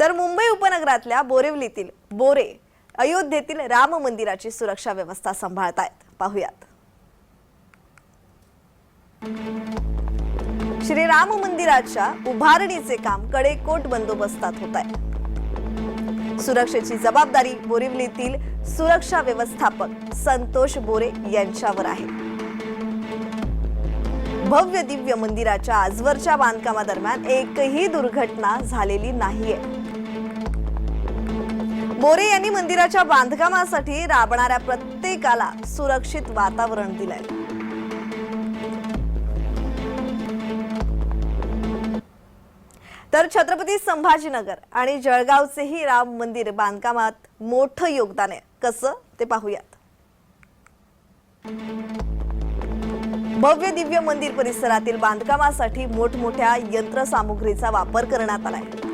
तर मुंबई उपनगरातल्या बोरिवलीतील बोरे अयोध्येतील राम मंदिराची सुरक्षा व्यवस्था सांभाळतायत. पाहुयात. श्रीराम मंदिराच्या उभारणीचे काम कडेकोट बंदोबस्तात होत आहे सुरक्षेची जबाबदारी बोरिवलीतील सुरक्षा व्यवस्थापक संतोष बोरे यांच्यावर आहे. भव्य दिव्य मंदिराच्या आजवरच्या बांधकामादरम्यान एकही दुर्घटना झालेली नाहीये. बोरे यांनी मंदिराच्या बांधकामासाठी राबणाऱ्या प्रत्येकाला सुरक्षित वातावरण दिलंय. तर छत्रपती संभाजीनगर आणि जळगावचेही राम मंदिर बांधकामात मोठं योगदान आहे. कसं ते पाहूयात. भव्य दिव्य मंदिर परिसरातील बांधकामासाठी मोठमोठ्या यंत्रसामुग्रीचा वापर करण्यात आलाय.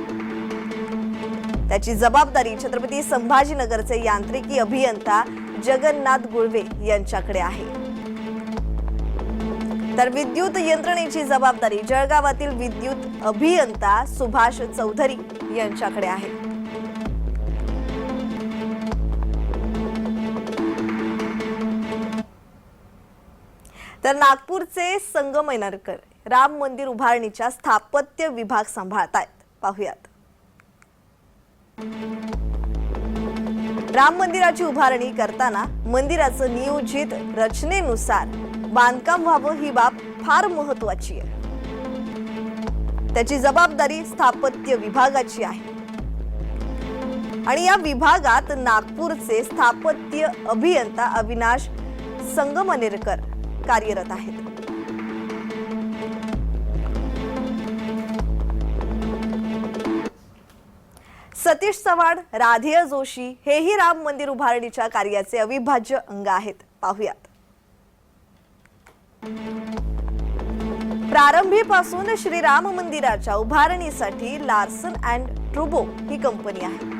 त्याची जबाबदारी छत्रपती संभाजीनगरचे यांत्रिकी अभियंता जगन्नाथ गुळवे यांच्याकडे आहे. तर विद्युत यंत्रणेची जबाबदारी जळगावातील विद्युत अभियंता सुभाष चौधरी यांच्याकडे आहे. तर नागपूरचे संगमनेरकर राम मंदिर उभारणीच्या स्थापत्य विभाग सांभाळत आहेत पाहुयात. राम मंदिराची उभारणी करताना मंदिराचं नियोजित रचनेनुसार बांधकाम व्हावं ही बाब फार महत्वाची आहे. त्याची जबाबदारी स्थापत्य विभागाची आहे. आणि या विभागात नागपूरचे स्थापत्य अभियंता अविनाश संगमनेरकर कार्यरत आहेत. सतीश चव्हाण राधेय जोशी हेही राम मंदिर उभारणीच्या कार्याचे अविभाज्य अंग आहेत. पाहुयात. प्रारंभीपासून श्रीराम मंदिराच्या उभारणीसाठी लार्सन अँड ट्रुबो ही कंपनी आहे.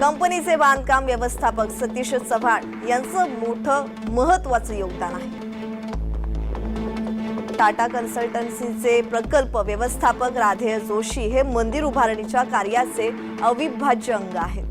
कंपनीचे बांधकाम व्यवस्थापक सतीश चव्हाण यांचं मोठं महत्वाचं योगदान आहे. टाटा कन्सल्टन्सीचे प्रकल्प व्यवस्थापक राधेय जोशी हे मंदिर उभारणीच्या कार्याचे अविभाज्य अंग आहेत.